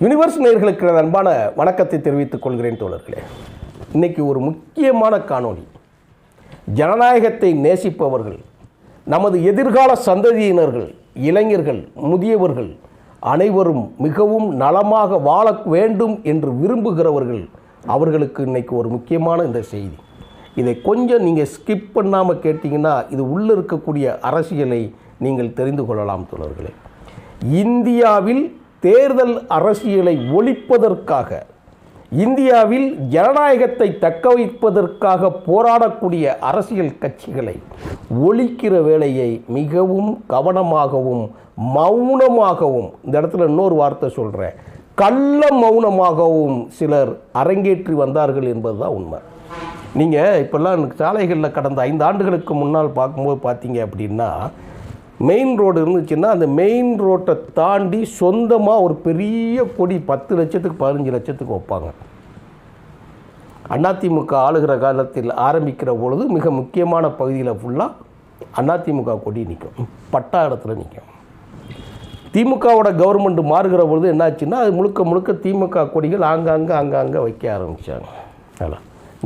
Universe நேர்களுக்கு அன்பான வணக்கத்தை தெரிவித்துக் கொள்கிறேன் தோழர்களே. இன்றைக்கி ஒரு முக்கியமான காணொளி. ஜனநாயகத்தை நேசிப்பவர்கள் நமது எதிர்கால சந்ததியினர்கள் இளைஞர்கள் முதியவர்கள் அனைவரும் மிகவும் நலமாக வாழ வேண்டும் என்று விரும்புகிறவர்கள் அவர்களுக்கு இன்றைக்கு ஒரு முக்கியமான இந்த செய்தி. இதை கொஞ்சம் நீங்கள் ஸ்கிப் பண்ணாமல் கேட்டிங்கன்னா இது உள்ளே இருக்கக்கூடிய அரசியலை நீங்கள் தெரிந்து கொள்ளலாம் தோழர்களே. இந்தியாவில் தேர்தல் அரசியலை ஒழிப்பதற்காக இந்தியாவில் ஜனநாயகத்தை தக்க வைப்பதற்காக போராடக்கூடிய அரசியல் கட்சிகளை ஒழிக்கிற வேலையை மிகவும் கவனமாகவும் மௌனமாகவும் இந்த இடத்துல இன்னொரு வார்த்தை சொல்கிறேன் கள்ள மௌனமாகவும் சிலர் அரங்கேற்றி வந்தார்கள் என்பது தான் உண்மை. நீங்கள் இப்போல்லாம் சாலைகளில் கடந்த ஐந்து ஆண்டுகளுக்கு முன்னால் பார்க்கும்போது பார்த்தீங்க அப்படின்னா மெயின் ரோடு இருந்துச்சுன்னா அந்த மெயின் ரோட்டை தாண்டி சொந்தமாக ஒரு பெரிய கொடி பத்து லட்சத்துக்கு பதினஞ்சு லட்சத்துக்கு வைப்பாங்க. அதிமுக ஆளுகிற காலத்தில் ஆரம்பிக்கிற பொழுது மிக முக்கியமான பகுதியில் ஃபுல்லாக அதிமுக கொடி நிற்கும் பட்டா இடத்துல நிற்கும் திமுகவோட கவர்மெண்ட் மாறுகிற பொழுது என்னாச்சுன்னா அது முழுக்க முழுக்க திமுக கொடிகள் ஆங்காங்கே ஆங்காங்கே வைக்க ஆரம்பித்தாங்க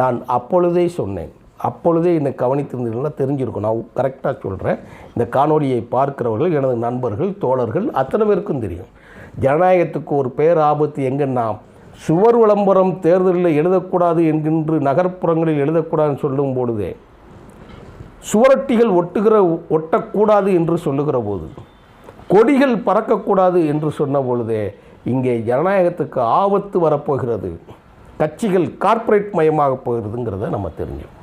நான் அப்பொழுதே சொன்னேன். அப்பொழுதே என்னை கவனித்திருந்தீங்கன்னா தெரிஞ்சிருக்கும். நான் கரெக்டாக சொல்கிறேன் இந்த காணொலியை பார்க்கிறவர்கள் எனது நண்பர்கள் தோழர்கள் அத்தனை பேருக்கும் தெரியும். ஜனநாயகத்துக்கு ஒரு பேர் ஆபத்து எங்கன்னா சுவர் விளம்பரம் தேர்தலில் எழுதக்கூடாது என்கின்ற நகர்ப்புறங்களில் எழுதக்கூடாதுன்னு சொல்லும் பொழுதே சுவரொட்டிகள் ஒட்டுகிற ஒட்டக்கூடாது என்று சொல்லுகிற போது கொடிகள் பறக்கக்கூடாது என்று சொன்ன பொழுதே இங்கே ஜனநாயகத்துக்கு ஆபத்து வரப்போகிறது. கட்சிகள் கார்ப்பரேட் மயமாக போகிறதுங்கிறத நம்ம தெரிஞ்சோம்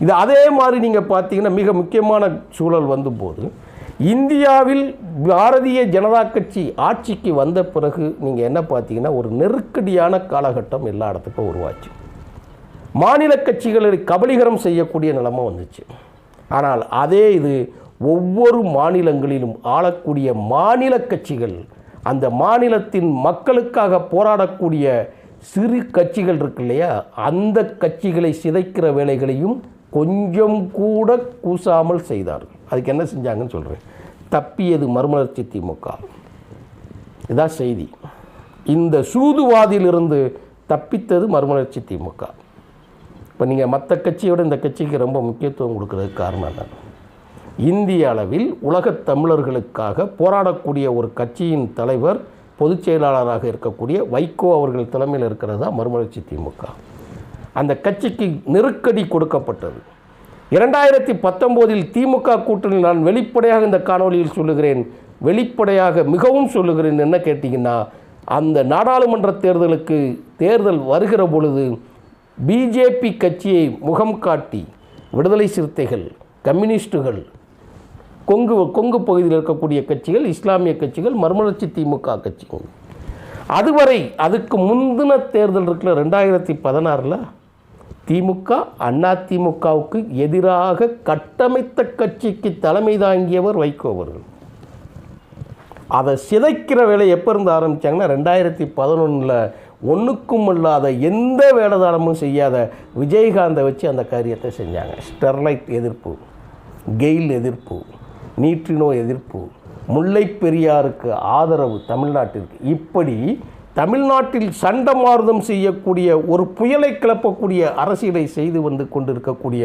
இது அதே மாதிரி நீங்கள் பார்த்தீங்கன்னா மிக முக்கியமான சூழல் வந்தபோது இந்தியாவில் பாரதிய ஜனதா கட்சி ஆட்சிக்கு வந்த பிறகு நீங்கள் என்ன பார்த்தீங்கன்னா ஒரு நெருக்கடியான காலகட்டம் எல்லா இடத்துக்கும் உருவாச்சு. மாநில கட்சிகளை கபலீகரம் செய்யக்கூடிய நிலைமை வந்துச்சு. ஆனால் அதே இது ஒவ்வொரு மாநிலங்களிலும் ஆளக்கூடிய மாநில கட்சிகள் அந்த மாநிலத்தின் மக்களுக்காக போராடக்கூடிய சிறு கட்சிகள் இருக்கு இல்லையா? அந்த கட்சிகளை சிதைக்கிற வேலைகளையும் கொஞ்சம் கூட கூசாமல் செய்தார். அதுக்கு என்ன செஞ்சாங்கன்னு சொல்கிறேன் தப்பியது மறுமலர்ச்சி திமுக. இதான் செய்தி. இந்த சூதுவாதியிலிருந்து தப்பித்தது மறுமலர்ச்சி திமுக. இப்போ நீங்கள் மற்ற கட்சியோட இந்த கட்சிக்கு ரொம்ப முக்கியத்துவம் கொடுக்கறதுக்கு காரணம் என்ன இந்திய அளவில் உலகத் தமிழர்களுக்காக போராடக்கூடிய ஒரு கட்சியின் தலைவர் பொதுச் செயலாளராக இருக்கக்கூடிய வைகோ அவர்கள் தலைமையில் இருக்கிறது தான் மறுமலர்ச்சி திமுக. அந்த கட்சிக்கு நெருக்கடி கொடுக்கப்பட்டது. இரண்டாயிரத்தி பத்தொம்போதில் திமுக கூட்டணியில் நான் வெளிப்படையாக இந்த காணொலியில் சொல்லுகிறேன். வெளிப்படையாக மிகவும் சொல்லுகிறேன் என்ன கேட்டிங்கன்னா அந்த நாடாளுமன்ற தேர்தலுக்கு தேர்தல் வருகிற பொழுது பிஜேபி கட்சியை முகம் காட்டி விடுதலை சிறுத்தைகள் கம்யூனிஸ்டுகள் கொங்கு கொங்கு பகுதியில் இருக்கக்கூடிய கட்சிகள் இஸ்லாமிய கட்சிகள் மறுமலர்ச்சி திமுக கட்சிகள். அதுவரை அதுக்கு முந்தின தேர்தல் இருக்கிற ரெண்டாயிரத்தி பதினாறில்? திமுக அண்ணா திமுகவுக்கு எதிராக கட்டமைத்த கட்சிக்கு தலைமை தாங்கியவர் வைகோ அவர்கள். அதை சிதைக்கிற வேலை எப்போ இருந்து ஆரம்பித்தாங்கன்னா ரெண்டாயிரத்தி பதினொன்றில் ஒன்றுக்கும் இல்லாத எந்த வேலைதாரமும் செய்யாத விஜயகாந்தை வச்சு அந்த காரியத்தை செஞ்சாங்க. ஸ்டெர்லைட் எதிர்ப்பு கெயில் எதிர்ப்பு நீற்றினோ எதிர்ப்பு முல்லை பெரியாருக்கு ஆதரவு தமிழ்நாட்டிற்கு. இப்படி தமிழ்நாட்டில் சண்டமார்தம் செய்யக்கூடிய ஒரு புயலை கிளப்பக்கூடிய அரசியலை செய்து வந்து கொண்டிருக்கக்கூடிய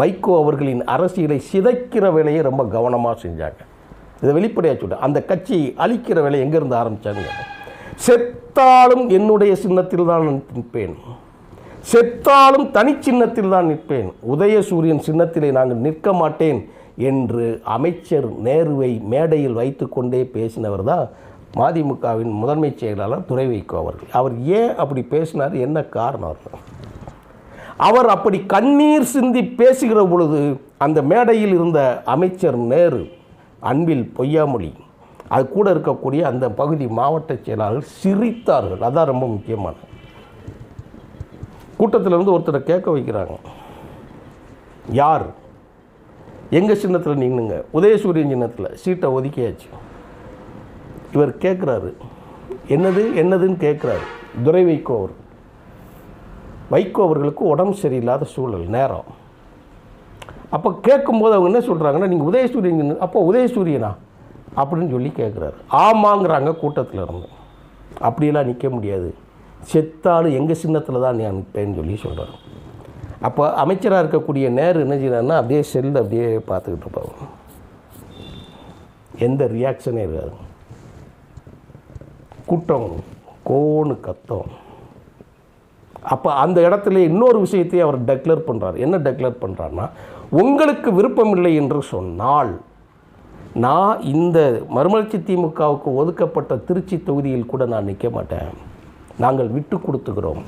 வைகோ அவர்களின் அரசியலை சிதைக்கிற வேலையை ரொம்ப கவனமாக செஞ்சாங்க. இதை வெளிப்படையாக சொல்கிறேன் அந்த கட்சியை அழிக்கிற வேலை எங்கேருந்து ஆரம்பித்தாங்க செத்தாலும் என்னுடைய சின்னத்தில் தான் நிற்பேன். செத்தாலும் தனிச்சின்னத்தில் தான் நிற்பேன். உதயசூரியன் சின்னத்திலே நாங்கள் நிற்க மாட்டேன் என்று அமைச்சர் நேருவை மேடையில் வைத்துக்கொண்டே பேசினவர் தான் மதிமுகவின் முதன்மை செயலாளர் துறை வைகோ அவர்கள். அவர் ஏன் அப்படி பேசினார்? என்ன காரணம் அவர் அவர் அப்படி கண்ணீர் சிந்தி பேசுகிற பொழுது அந்த மேடையில் இருந்த அமைச்சர் நேரு அன்பில் பொய்யாமொழி அது கூட இருக்கக்கூடிய அந்த பகுதி மாவட்ட செயலாளர்கள் சிரித்தார்கள். அதான் ரொம்ப முக்கியமானது கூட்டத்தில் இருந்து ஒருத்தரை கேட்க வைக்கிறாங்க. யார்? எங்கள் சின்னத்தில் நின்னுங்க? உதயசூரியன் சின்னத்தில். சீட்டை ஒதுக்கியாச்சு. இவர் கேட்குறாரு. என்னது என்னதுன்னு கேட்குறாரு. துரை வைகோ அவர் வைகோ அவர்களுக்கு உடம்பு சரியில்லாத சூழல் நேரம். அப்போ கேட்கும்போது அவங்க என்ன சொல்கிறாங்கன்னா நீங்கள் உதயசூரியன் அப்போ உதயசூரியனா? அப்படின்னு சொல்லி கேட்குறாரு. ஆமாங்கிறாங்க கூட்டத்தில் இருந்து. அப்படியெல்லாம் நிற்க முடியாது. செத்தாலும் எங்கள் சின்னத்தில் தான் நான் நிற்பேன்னு சொல்லி சொல்கிறார் அப்போ அமைச்சராக இருக்கக்கூடிய நேரு என்ன செய்யறாருன்னா அப்படியே செல் அப்படியே பார்த்துக்கிட்டு இருப்பாங்க எந்த ரியாக்ஷனே இருக்காது. கூட்டம் கோன்னு கத்தம். அப்போ அந்த இடத்துல இன்னொரு விஷயத்தையும் அவர் டெக்ளேர் பண்ணுறார் என்ன டெக்ளேர் பண்ணுறாருன்னா உங்களுக்கு விருப்பமில்லை என்று சொன்னால் நான் இந்த மறுமலர்ச்சி திமுகவுக்கு ஒதுக்கப்பட்ட திருச்சி தொகுதியில் கூட நான் நிற்க மாட்டேன். நாங்கள் விட்டு கொடுத்துக்கிறோம்.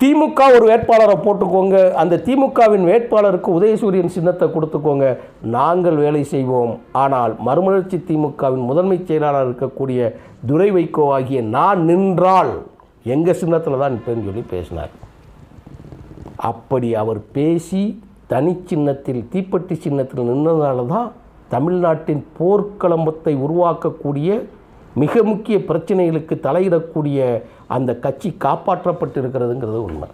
திமுக ஒரு வேட்பாளரை போட்டுக்கோங்க. அந்த திமுகவின் வேட்பாளருக்கு உதயசூரியன் சின்னத்தை கொடுத்துக்கோங்க. நாங்கள் வேலை செய்வோம். ஆனால் மறுமலர்ச்சி திமுகவின் முதன்மைச் செயலாளர் இருக்கக்கூடிய துரை வைகோ ஆகிய நான் நின்றால் எங்கள் சின்னத்தில் தான் நிற்பேன்னு சொல்லி பேசினார். அப்படி அவர் பேசி தனிச்சின்னத்தில் தீப்பெட்டி சின்னத்தில் நின்றதால தான் தமிழ்நாட்டின் போர்க்களம்பத்தை உருவாக்கக்கூடிய மிக முக்கிய பிரச்சனைகளுக்கு தலையிடக்கூடிய அந்த கட்சி காப்பாற்றப்பட்டிருக்கிறதுங்கிறது உண்மை.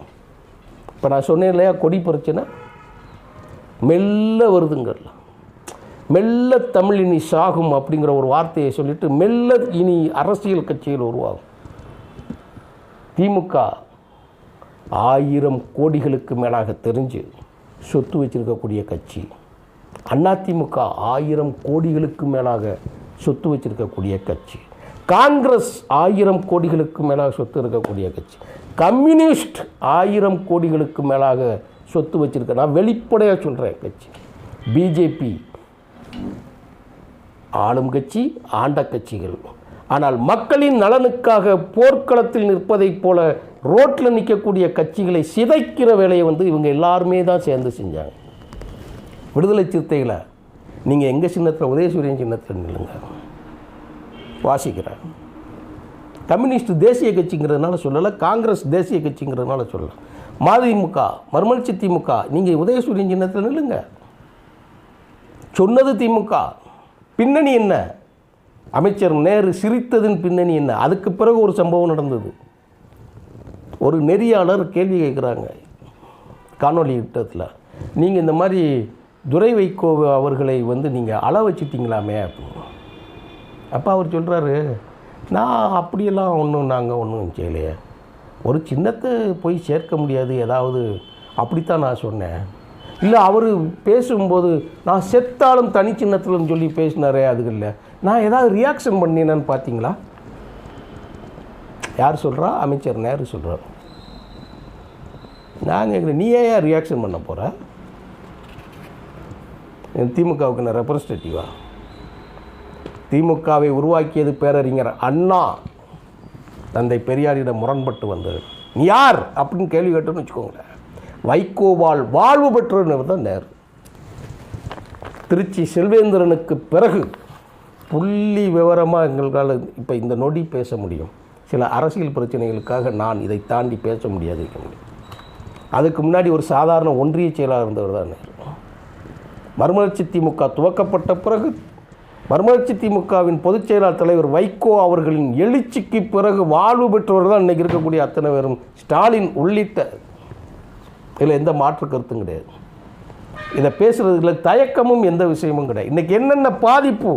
இப்போ நான் சொன்னேன் இல்லையா கொடி பிரச்சனை? மெல்ல வருதுங்கள்ல. மெல்ல தமிழ் இனி சாகும் அப்படிங்கிற ஒரு வார்த்தையை சொல்லிட்டு மெல்ல இனி அரசியல் கட்சியில் உருவாகும். திமுக ஆயிரம் கோடிகளுக்கு மேலாக தெரிஞ்சு சொத்து வச்சிருக்கக்கூடிய கட்சி. அதிமுக ஆயிரம் கோடிகளுக்கு மேலாக சொத்து வச்சிருக்கக்கூடிய கட்சி. காங்கிரஸ் ஆயிரம் கோடிகளுக்கு மேலாக சொத்து இருக்கக்கூடிய கட்சி. கம்யூனிஸ்ட் ஆயிரம் கோடிகளுக்கு மேலாக சொத்து வச்சிருக்க நான் வெளிப்படையாக சொல்கிறேன் கட்சி. பிஜேபி ஆளும் கட்சி ஆண்ட கட்சிகள். ஆனால் மக்களின் நலனுக்காக போர்க்களத்தில் நிற்பதைப் போல ரோட்டில் நிற்கக்கூடிய கட்சிகளை சிதைக்கிற வேலையை வந்து இவங்க எல்லாருமே தான் சேர்ந்து செஞ்சாங்க. விடுதலை சிறுத்தைகளை நீங்கள் எங்கள் சின்னத்தில் உதயசூரியன் சின்னத்தில் நில்லுங்க. வாசிக்கிறேன். கம்யூனிஸ்ட் தேசிய கட்சிங்கிறதுனால சொல்லலை காங்கிரஸ் தேசிய கட்சிங்கிறதுனால சொல்லலை. மதிமுக மறுமலர்ச்சி திமுக நீங்கள் உதயசூரியன் சின்னத்தில் நில்லுங்க. சொன்னது திமுக. பின்னணி என்ன? அமைச்சர் நேரு சிரித்ததின் பின்னணி என்ன? அதுக்கு பிறகு ஒரு சம்பவம் நடந்தது. ஒரு நெறியாளர் கேள்வி கேட்குறாங்க. காணொலி யுத்தத்தில் நீங்கள் இந்த மாதிரி துரை வைகோ அவர்களை வந்து நீங்கள் அள வச்சுட்டிங்களாமே அப்படின்னு. அப்போ அவர் சொல்கிறாரு நான் அப்படியெல்லாம் ஒன்றும் நாங்கள் ஒன்றும் செய்யலையே. ஒரு சின்னத்தை போய் சேர்க்க முடியாது. ஏதாவது அப்படித்தான் நான் சொன்னேன். இல்லை அவர் பேசும்போது நான் செத்தாலும் தனி சின்னத்தில்னு சொல்லி பேசினாரே அதுகளில். இல்லை நான் ஏதாவது ரியாக்ஷன் பண்ணினேன்னு பார்த்தீங்களா யார் சொல்கிறா அமைச்சர் நேரு சொல்கிறார் நான் கேட்குறேன் நீ ஏன் ரியாக்ஷன் பண்ண போகிற திமுகவுக்கு நான் ரெப்ரஸன்டேட்டிவா திமுகவை உருவாக்கியது பேரறிஞர் அண்ணா. தந்தை பெரியாரிடம் முரண்பட்டு வந்தது. நீ யார்? அப்படின்னு கேள்வி கேட்டோன்னு வச்சுக்கோங்களேன். வைகோவால் வாழ்வு பெற்றவர் தான் நேரு. திருச்சி செல்வேந்திரனுக்கு பிறகு புள்ளி விவரமாக எங்களால் இப்போ இந்த நொடி பேச முடியும். சில அரசியல் பிரச்சனைகளுக்காக நான் இதை தாண்டி பேச முடியாது. அதுக்கு முன்னாடி ஒரு சாதாரண ஒன்றிய செயலாளர் இருந்தவர் தான் நேரு. மறுமலர்ச்சி திமுக துவக்கப்பட்ட பிறகு மறுமலர்ச்சி திமுகவின் பொதுச் செயலாளர் தலைவர் வைகோ அவர்களின் எழுச்சிக்கு பிறகு வாழ்வு பெற்றவர் தான் இன்றைக்கி இருக்கக்கூடிய அத்தனை பேரும். ஸ்டாலின் உள்ளிட்ட இதில் எந்த மாற்று கருத்தும் கிடையாது. இதை பேசுகிறதுல தயக்கமும் எந்த விஷயமும் கிடையாது. இன்றைக்கி என்னென்ன பாதிப்பு?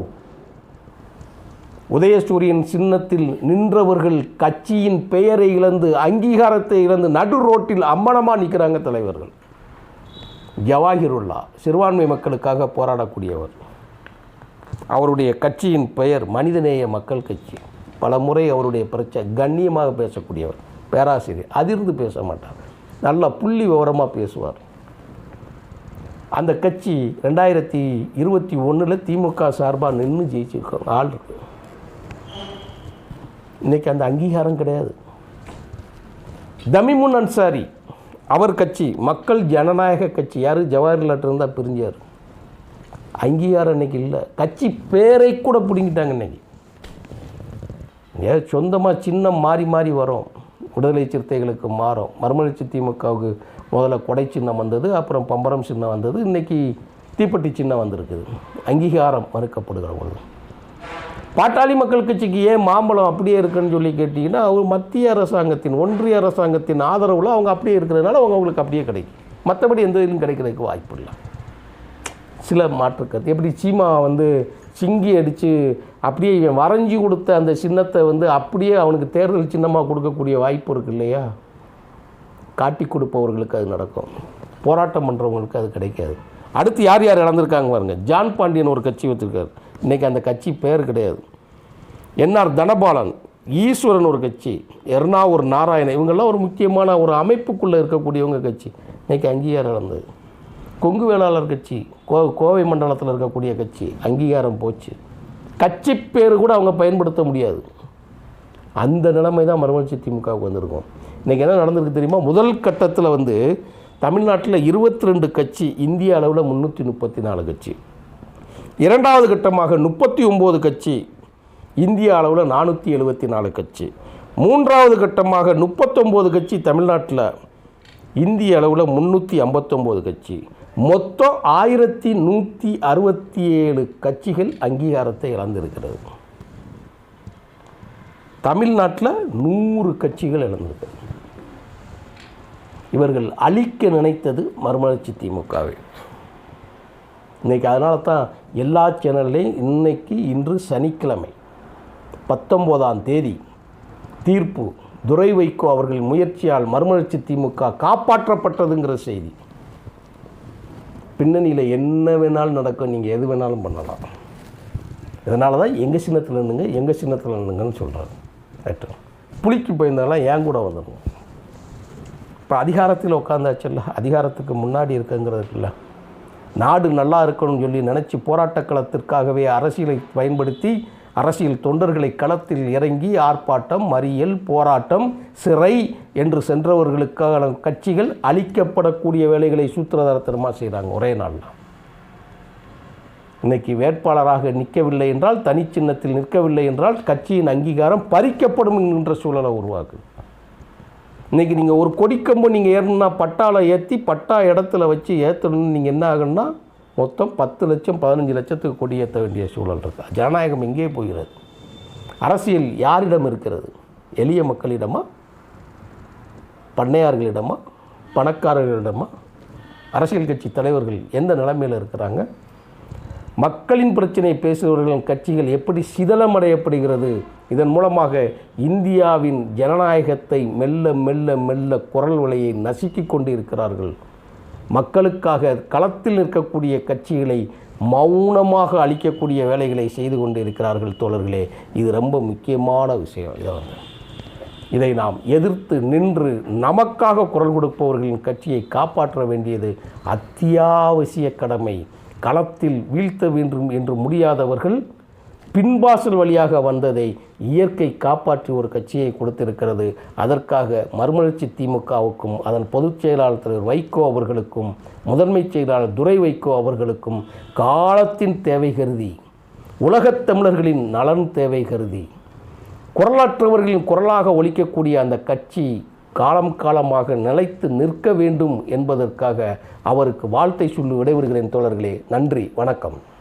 உதயசூரியன் சின்னத்தில் நின்றவர்கள் கட்சியின் பெயரை இழந்து அங்கீகாரத்தை இழந்து நடு ரோட்டில் அம்மனமாக நிற்கிறாங்க தலைவர்கள். ஜவாஹிருல்லா சிறுபான்மை மக்களுக்காக போராடக்கூடியவர். அவருடைய கட்சியின் பெயர் மனிதநேய மக்கள் கட்சி. பல முறை அவருடைய பிரச்சனை கண்ணியமாக பேசக்கூடியவர். பேராசிரியர் அதிர்ந்து பேச மாட்டார். நல்லா புள்ளி விவரமாக பேசுவார். அந்த கட்சி ரெண்டாயிரத்தி இருபத்தி ஒன்றில் திமுக சார்பாக நின்று ஜெயிச்சிருக்கோம் ஆள் இருக்கு. இன்றைக்கி அந்த அங்கீகாரம் கிடையாது. தமிமுன் அன்சாரி அவர் கட்சி மக்கள் ஜனநாயக கட்சி யார்? ஜவஹர்லால் இருந்தால் பிரிஞ்சார். அங்கீகாரம் இன்னைக்கு இல்லை. கட்சி பேரை கூட பிடிங்கிட்டாங்க இன்றைக்கி ஏ சொந்தமாக சின்னம் மாறி மாறி வரும். விடுதலை சிறுத்தைகளுக்கு மாறும். மறுமலர்ச்சி திமுகவுக்கு முதல்ல கொடை சின்னம் வந்தது அப்புறம் பம்பரம் சின்னம் வந்தது. இன்றைக்கி தீப்பெட்டி சின்னம் வந்திருக்குது. அங்கீகாரம் மறுக்கப்படுகிற பொழுது. பாட்டாளி மக்கள் கட்சிக்கு ஏன் மாம்பழம் அப்படியே இருக்குன்னு சொல்லி கேட்டிங்கன்னா அவர் மத்திய அரசாங்கத்தின் ஒன்றிய அரசாங்கத்தின் ஆதரவில் அவங்க அப்படியே இருக்கிறதுனால அவங்க அவங்களுக்கு அப்படியே கிடைக்கும். மற்றபடி எந்த இதிலும் கிடைக்கிறதுக்கு வாய்ப்பு இல்லை. சில மாற்றுக்கருத்து. எப்படி சீமா வந்து சிங்கி அடித்து அப்படியே இவன் வரைஞ்சி கொடுத்த அந்த சின்னத்தை வந்து அப்படியே அவனுக்கு தேர்தல் சின்னமாக கொடுக்கக்கூடிய வாய்ப்பு இருக்கு இல்லையா? காட்டி கொடுப்பவர்களுக்கு அது நடக்கும். போராட்டம் பண்ணுறவங்களுக்கு அது கிடைக்காது. அடுத்து யார் யார் இழந்திருக்காங்க பாருங்க. ஜான் பாண்டியன் ஒரு கட்சி வச்சுருக்காரு. இன்றைக்கி அந்த கட்சி பேர் கிடையாது. என்ஆர் தனபாலன் ஈஸ்வரன் ஒரு கட்சி எர்ணாவூர் நாராயணன் இவங்கெல்லாம் ஒரு முக்கியமான ஒரு அமைப்புக்குள்ளே இருக்கக்கூடியவங்க கட்சி. இன்றைக்கி அங்கீகாரம் இழந்தது. கொங்கு வேளாளர் கட்சி கோ கோவை மண்டலத்தில் இருக்கக்கூடிய கட்சி அங்கீகாரம் போச்சு. கட்சி பேர் கூட அவங்க பயன்படுத்த முடியாது. அந்த நிலைமை தான் மறுமலர்ச்சி திமுகவுக்கு வந்திருக்கும். இன்றைக்கி என்ன நடந்திருக்கு தெரியுமா? முதல் கட்டத்தில் வந்து தமிழ்நாட்டில் இருபத்தி ரெண்டு கட்சி இந்திய அளவில் முந்நூற்றி முப்பத்தி நாலு கட்சி. இரண்டாவது கட்டமாக முப்பத்தி ஒம்பது கட்சி இந்திய அளவில் நானூற்றி எழுபத்தி நாலு கட்சி. மூன்றாவது கட்டமாக முப்பத்தொம்போது கட்சி தமிழ்நாட்டில் இந்திய அளவில் முந்நூற்றி ஐம்பத்தொம்போது கட்சி. மொத்தம் ஆயிரத்தி நூற்றி அறுபத்தி ஏழு கட்சிகள் அங்கீகாரத்தை இழந்திருக்கிறது. தமிழ்நாட்டில் நூறு கட்சிகள் இழந்திருக்கு இவர்கள் அழிக்க நினைத்தது மறுமலர்ச்சி திமுகவை. இன்றைக்கி அதனால தான் எல்லா சேனல்லையும் இன்னைக்கு இன்று சனிக்கிழமை பத்தொம்போதாம் தேதி தீர்ப்பு துரை வைகோ அவர்களின் முயற்சியால் மறுமலர்ச்சி திமுக காப்பாற்றப்பட்டதுங்கிற செய்தி. பின்னணியில் என்ன வேணாலும் நடக்கும் நீங்கள் எது வேணாலும் பண்ணலாம். இதனால தான் எங்கள் சின்னத்தில் நின்றுங்க எங்கள் சின்னத்தில் நின்றுங்கன்னு சொல்கிறாங்க ரைட்டு புளிக்கு போயிருந்தாலும் ஏன் கூட வந்துடணும்? இப்போ அதிகாரத்தில் உட்காந்தாச்சுல்ல அதிகாரத்துக்கு முன்னாடி இருக்குங்கிறதுக்குல்ல. நாடு நல்லா இருக்கணும்னு சொல்லி நினச்சி போராட்ட களத்திற்காகவே அரசியலை பயன்படுத்தி அரசியல் தொண்டர்களை களத்தில் இறங்கி ஆர்ப்பாட்டம் மறியல் போராட்டம் சிறை என்று சென்றவர்களுக்கான கட்சிகள் அளிக்கப்படக்கூடிய வேலைகளை சூத்திரதாரத்தனமாக செய்கிறாங்க ஒரே நாளில். இன்னைக்கு வேட்பாளராக நிற்கவில்லை என்றால் தனிச்சின்னத்தில் நிற்கவில்லை என்றால் கட்சியின் அங்கீகாரம் பறிக்கப்படும் என்கின்ற சூழலை உருவாக்குது. இன்றைக்கி நீங்கள் ஒரு கொடிக்கம்பு நீங்கள் ஏறணும்னா பட்டாவில் ஏற்றி பட்டா இடத்துல வச்சு ஏற்றணும்னு நீங்கள் என்ன ஆகணும்னா மொத்தம் பத்து லட்சம் பதினஞ்சு லட்சத்துக்கு கொடியேற்ற வேண்டிய சூழல் இருக்கு. ஜனநாயகம் எங்கே போகிறது? அரசியல் யாரிடம் இருக்கிறது? எளிய மக்களிடமா? பண்ணையார்களிடமா? பணக்காரர்களிடமா? அரசியல் கட்சி தலைவர்கள் எந்த நிலைமையில் இருக்கிறாங்க? மக்களின் பிரச்சனை பேசுபவர்களின் கட்சிகள் எப்படி சிதலமடையப்படுகிறது? இதன் மூலமாக இந்தியாவின் ஜனநாயகத்தை மெல்ல மெல்ல மெல்ல குரல் வலையை நசுக்கி கொண்டு இருக்கிறார்கள் மக்களுக்காக களத்தில் நிற்கக்கூடிய கட்சிகளை மௌனமாக அளிக்கக்கூடிய வேலைகளை செய்து கொண்டு இருக்கிறார்கள் தோழர்களே. இது ரொம்ப முக்கியமான விஷயம். இதை வந்து இதை நாம் எதிர்த்து நின்று நமக்காக குரல் கொடுப்பவர்களின் கட்சியை காப்பாற்ற வேண்டியது அத்தியாவசிய கடமை. களத்தில் வீழ்த்த வேண்டும் என்று முடியாதவர்கள் பின்வாசல் வழியாக வந்ததை இயற்கை காப்பாற்றி ஒரு கட்சியை கொடுத்திருக்கிறது. அதற்காக மறுமலர்ச்சி திமுகவுக்கும் அதன் பொதுச் செயலாளர் திரு வைகோ அவர்களுக்கும் முதன்மைச் செயலாளர் துரை வைகோ அவர்களுக்கும் காலத்தின் தேவை கருதி உலகத் தமிழர்களின் நலன் தேவை கருதி குரலாற்றவர்களின் குரலாக ஒழிக்கக்கூடிய அந்த கட்சி காலம் காலமாக நிலைத்து நிற்க வேண்டும் என்பதற்காக அவருக்கு வாழ்த்தை சொல்லி விடைபெறுகிறேன் தோழர்களே. நன்றி வணக்கம்.